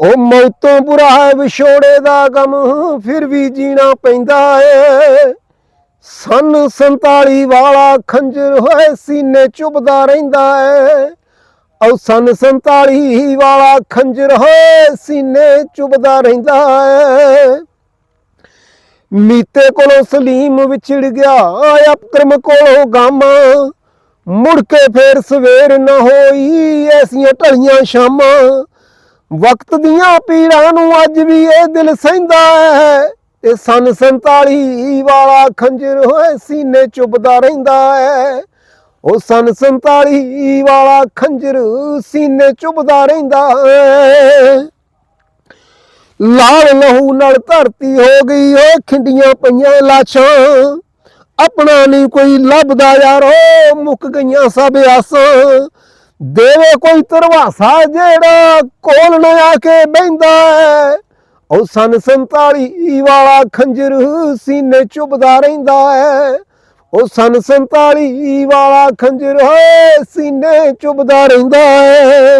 ਉਹ ਮੌਤੋਂ ਬੁਰਾ ਹੈ, ਵਿਛੋੜੇ ਦਾ ਗਮ, ਫਿਰ ਵੀ ਜੀਣਾ ਪੈਂਦਾ ਏ। ਸਨ 47 ਵਾਲਾ ਖੰਜਰ ਹੋਏ, ਸੀਨੇ ਚੁਬਦਾ ਰਹਿੰਦਾ ਏ। ਉਹ ਸਨ 47 ਵਾਲਾ ਖੰਜਰ ਹੋਏ, ਸੀਨੇ ਚੁਬਦਾ ਰਹਿੰਦਾ ਏ। ਮੀਤੇ ਕੋਲੋਂ ਸਲੀਮ ਵਿਛੜ ਗਿਆ ਅਕਰਮ ਕੋਲੋਂ ਗਮ। ਮੁੜ ਕੇ ਫੇਰ ਸਵੇਰ ਨਾ ਹੋਈ, ਐਸੀਆਂ ਢਲੀਆਂ ਸ਼ਾਮਾਂ। ਵਕਤ ਦੀਆਂ ਪੀੜਾਂ ਨੂੰ ਅੱਜ ਵੀ ਇਹ ਦਿਲ ਸਹਿੰਦਾ ਹੈ। ਇਹ ਸਨ 47 ਵਾਲਾ ਖੰਜਰ ਹੋਏ ਸੀਨੇ ਚੁਬਦਾ ਰਹਿੰਦਾ ਹੈ। ਉਹ ਸਨ 47 ਵਾਲਾ ਖੰਜਰ ਸੀਨੇ ਚੁਬਦਾ ਰਹਿੰਦਾ ਹੈ। ਲਾਲ ਲਹੂ ਨਾਲ ਧਰਤੀ ਹੋ ਗਈ ਓ ਖਿੰਡੀਆਂ ਪਈਆਂ ਲਾਸ਼ਾਂ। ਆਪਣਾ ਨਹੀਂ ਕੋਈ ਲੱਭਦਾ ਯਾਰੋ, ਮੁੱਕ ਗਈਆਂ ਸਭ ਆਸਾਂ। ਦੇਵੇ ਕੋਈ ਤਰਵਾਸਾ ਜਿਹੜਾ ਕੋਲ ਨਾ ਆ ਕੇ ਬਹਿੰਦਾ ਉਹ ਸਨ 47 ਵਾਲਾ ਖੰਜਰ ਸੀਨੇ ਚੁਬਦਾ ਰਹਿੰਦਾ ਹੈ। ਉਹ ਸਨ 47 ਵਾਲਾ ਖੰਜਰ ਹੋਏ ਸੀਨੇ ਚੁਬਦਾ ਰਹਿੰਦਾ ਹੈ।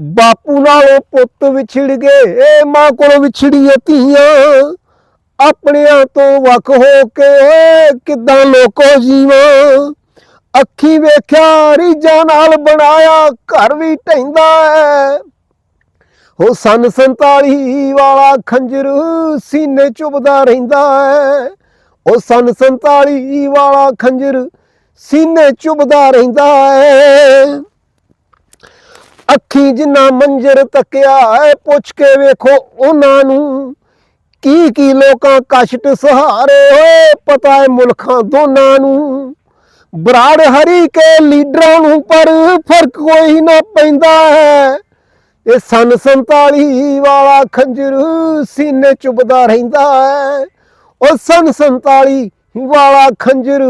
ਬਾਪੂ ਨਾਲੋਂ ਪੁੱਤ ਵਿਛੜ ਗਏ, ਮਾਂ ਕੋਲੋਂ ਵਿਛੜੀਏ ਧੀਆਂ। ਆਪਣਿਆਂ ਤੋਂ ਵੱਖ ਹੋ ਕੇ ਕਿਦਾਂ ਲੋਕੋ ਜੀਵਾਂ। ਅੱਖੀ ਵੇਖਿਆ ਰੀਜਾਂ ਨਾਲ ਬਣਾਇਆ, ਘਰ ਵੀ ਢੈਂਦਾ ਹੈ। ਹੋ ਸਨ 47 ਵਾਲਾ ਖੰਜਰ ਸੀਨੇ ਚੁਬਦਾ ਰਹਿੰਦਾ ਹੈ। ਉਹ ਸਨ 47 ਵਾਲਾ ਖੰਜਰ ਸੀਨੇ ਚੁਬਦਾ ਰਹਿੰਦਾ ਹੈ। ਅੱਖੀ ਜਿੰਨਾ ਮੰਜਰ ਤੱਕਿਆ ਹੈ, ਪੁੱਛ ਕੇ ਵੇਖੋ ਉਹਨਾਂ ਨੂੰ ਕੀ ਕੀ ਲੋਕਾਂ ਕਸ਼ਟ ਸਹਾਰੇ ਹੋਏ, ਪਤਾ ਹੈ ਮੁਲਕਾਂ ਦੋਨਾਂ ਨੂੰ। ਬਰਾੜ ਹਰੀ ਕੇ ਲੀਡਰਾਂ ਨੂੰ ਪਰ ਫ਼ਰਕ ਕੋਈ ਨਾ ਪੈਂਦਾ ਹੈ। ਇਹ ਸਨ 47 ਵਾਲਾ ਖੰਜਰ ਸੀਨੇ ਚੁਬਦਾ ਰਹਿੰਦਾ ਹੈ। ਉਹ ਸਨ 47 ਵਾਲਾ ਖੰਜਰ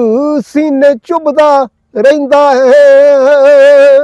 ਸੀਨੇ ਚੁਬਦਾ ਰਹਿੰਦਾ ਹੈ।